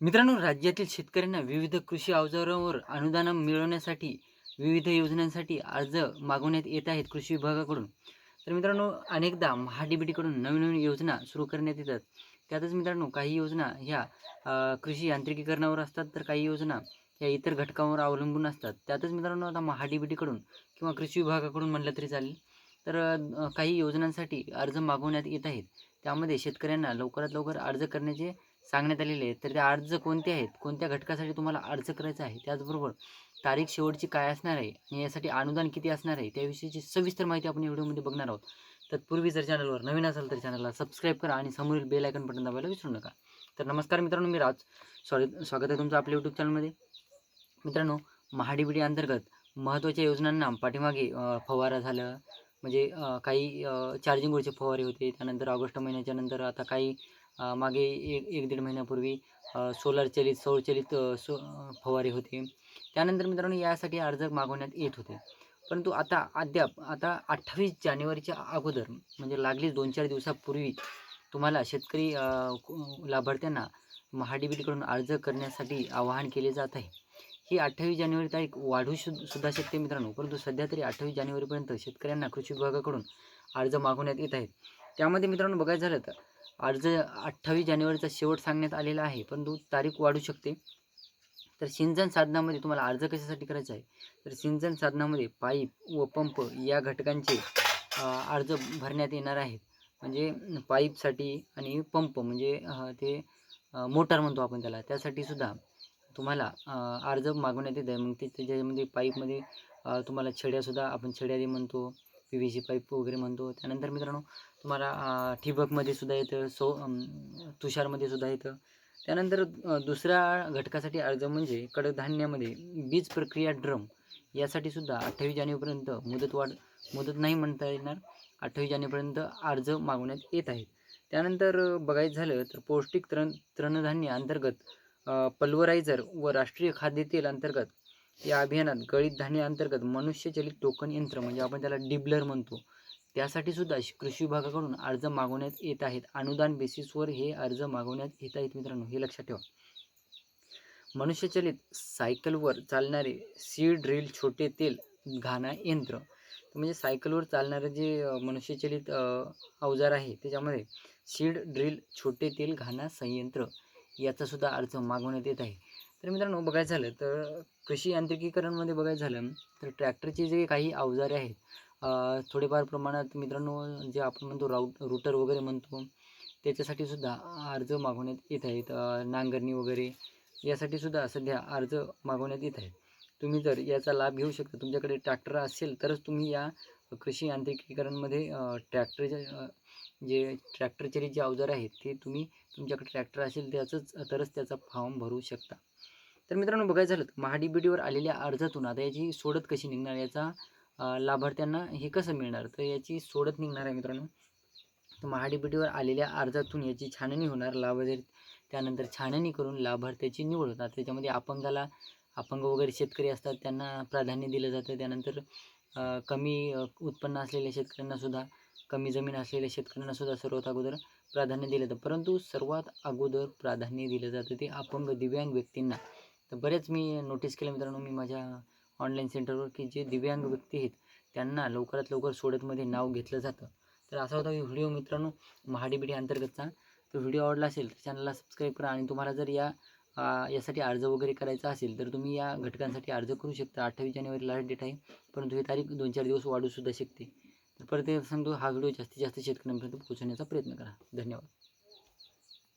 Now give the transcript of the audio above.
मित्रांनो राज्यातील शेतकऱ्यांना विविध कृषी अवजारांवर अनुदान मिळवण्यासाठी विविध योजनांसाठी अर्ज मागवण्यात येत आहेत कृषी विभागाकडून. तर मित्रांनो अनेकदा महाडीबीटीकडून नवीन नवीन योजना सुरू करण्यात येतात. त्यातच मित्रांनो काही योजना ह्या कृषी यांत्रिकीकरणावर असतात तर काही योजना या इतर घटकांवर अवलंबून असतात. त्यातच मित्रांनो आता महाडीबीटीकडून किंवा कृषी विभागाकडून म्हणलं तरी चालेल. तर काही योजनांसाठी अर्ज मागवण्यात येत आहेत. त्यामध्ये शेतकऱ्यांना लवकरात लवकर अर्ज करण्याचे सांगण्यात आलेले आहेत. तर ते अर्ज कोणते आहेत? कोणत्या घटकासाठी तुम्हाला अर्ज करायचा आहे? त्याचबरोबर तारीख शेवटची काय असणार आहे? आणि यासाठी अनुदान किती असणार आहे? त्याविषयीची सविस्तर माहिती आपण व्हिडिओमध्ये बघणार आहोत. तत्पूर्वी जर चॅनलवर नवीन असाल तर चॅनलला सबस्क्राईब करा आणि समोरील बेल आयकन बटन दाबायला विसरू नका. तर नमस्कार मित्रांनो मी राज. स्वागत स्वागत आहे तुमचं आपल्या यूट्यूब चॅनलमध्ये. मित्रांनो महाडीबीडी अंतर्गत महत्त्वाच्या योजनांना पाठीमागे फवारा झालं म्हणजे काही चार्जिंगवरचे फवारे होते त्यानंतर ऑगस्ट महिन्याच्या नंतर आता काही मागे एक एक दीड महिन्यापूर्वी सोलारचलित सौरचलित सो फवारे होते. त्यानंतर मित्रांनो यासाठी अर्ज मागवण्यात येत होते. परंतु आता अद्याप आता अठ्ठावीस जानेवारीच्या अगोदर म्हणजे लागलीच दोन चार दिवसापूर्वी तुम्हाला शेतकरी लाभार्थ्यांना महाडीबीटीकडून अर्ज करण्यासाठी आवाहन केले जात आहे. ही अठ्ठावीस जानेवारी तारीख वाढू सुद्धा शकते मित्रांनो. परंतु सध्या तरी अठ्ठावीस जानेवारीपर्यंत शेतकऱ्यांना कृषी विभागाकडून अर्ज मागवण्यात येत आहेत. त्यामध्ये मित्रांनो बघायचं झालं तर अर्ज अठ्ठावीस जानेवारीचा शेवट सांगण्यात आलेला आहे. परंतु तारीख वाढू शकते. तर सिंचन साधनामध्ये तुम्हाला अर्ज कशासाठी करायचा आहे? तर सिंचन साधनामध्ये पाईप व पंप या घटकांचे अर्ज भरण्यात येणार आहेत. म्हणजे पाईपसाठी आणि पंप म्हणजे ते मोटार म्हणतो आपण त्याला. त्यासाठी सुद्धा तुम्हाला अर्ज मागवण्यात येत आहे मग ते त्याच्यामध्ये म्हणजे पाईपमध्ये तुम्हाला छड्यासुद्धा आपण छड्या म्हणतो पी व्ही सी पाईप वगैरे म्हणतो. त्यानंतर मित्रांनो तुम्हाला ठिबकमध्ये सुद्धा येतं सो तुषारमध्ये सुद्धा येतं. त्यानंतर दुसऱ्या घटकासाठी अर्ज म्हणजे कडधान्यामध्ये बीज प्रक्रिया ड्रम यासाठी सुद्धा अठ्ठावीस जानेवारीपर्यंत मुदतवाढ मुदत नाही म्हणता येणार. अठ्ठावीस जानेवारीपर्यंत अर्ज मागवण्यात येत आहेत. त्यानंतर बघायचं झालं तर पौष्टिक तृण तृणधान्य अंतर्गत पल्वरायझर व राष्ट्रीय खाद्यतेल अंतर्गत या अभियानात गळीत धान्य अंतर्गत मनुष्यचलित टोकन यंत्र म्हणजे आपण त्याला डिबलर म्हणतो. त्यासाठी सुद्धा कृषी विभागाकडून अर्ज मागवण्यात येत आहेत. अनुदान बेसिसवर हे अर्ज मागवण्यात येत आहेत मित्रांनो हे लक्षात ठेवा. मनुष्यचलित सायकलवर चालणारे सीड ड्रिल छोटे तेल घाणा यंत्र म्हणजे सायकलवर चालणारे जे मनुष्यचलित अवजार आहे त्याच्यामध्ये सीड ड्रिल छोटे तेल घाणा संयंत्र याचासुद्धा अर्ज मागवण्यात येत आहे. तर मित्रांनो बघायचं झालं तर कृषी यांत्रिकीकरणमध्ये बघायचं झालं तर ट्रॅक्टरचे जे काही अवजारे आहेत थोडेफार प्रमाणात मित्रांनो जे आपण म्हणतो राऊट रुटर वगैरे म्हणतो त्याच्यासाठी सुद्धा अर्ज मागवण्यात येत आहेत. नांगरणी वगैरे यासाठी सुद्धा सध्या अर्ज मागवण्यात येत आहेत. तुम्ही जर याचा लाभ घेऊ शकता तुमच्याकडे ट्रॅक्टर असेल तरच तुम्ही या कृषी यांत्रिकीकरणमध्ये ट्रॅक्टरच्या जे ट्रॅक्टरचे जे अवजार आहेत ते तुम्ही तुमच्याकडे ट्रॅक्टर असेल त्याचंच तरच त्याचा फॉर्म भरू शकता. तर मित्रांनो बघायचं झालं तर महाडीबीटीवर आलेल्या अर्जातून आता याची सोडत कशी निघणार? याचा लाभार्थ्यांना हे कसं मिळणार? तर याची सोडत निघणार आहे मित्रांनो. तर महाडीबीटीवर आलेल्या अर्जातून याची छाननी होणार. लाभार्थी त्यानंतर छाननी करून लाभार्थ्याची निवड होतात त्याच्यामध्ये अपंगाला अपंग वगैरे शेतकरी असतात त्यांना प्राधान्य दिलं जातं. त्यानंतर कमी उत्पन्न असलेल्या शेतकऱ्यांनासुद्धा कमी जमीन असलेल्या शेतकऱ्यांना सुद्धा सर्वात अगोदर प्राधान्य दिलं जातं. परंतु सर्वात अगोदर प्राधान्य दिलं जातं ते अपंग दिव्यांग व्यक्तींना. तर बरेच मी नोटीस केलं मित्रांनो मी माझ्या ऑनलाईन सेंटरवर की जे दिव्यांग व्यक्ती आहेत त्यांना लवकरात लवकर सोडतमध्ये नाव घेतलं जातं. तर असा होता व्हिडिओ मित्रांनो महाडीबीडी अंतर्गतचा. तो व्हिडिओ आवडला असेल तर चॅनलला सबस्क्राईब करा आणि तुम्हाला जर या यासाठी अर्ज वगैरे करायचा असेल तर तुम्ही या घटकांसाठी अर्ज करू शकता. अठ्ठावीस जानेवारी लास्ट डेट आहे परंतु ही तारीख दोन चार दिवस वाढू सुद्धा शकते. परत एकदा सांगतो हा व्हिडिओ जास्तीत जास्त शेतकऱ्यांपर्यंत पोहोचवण्याचा प्रयत्न करा. धन्यवाद.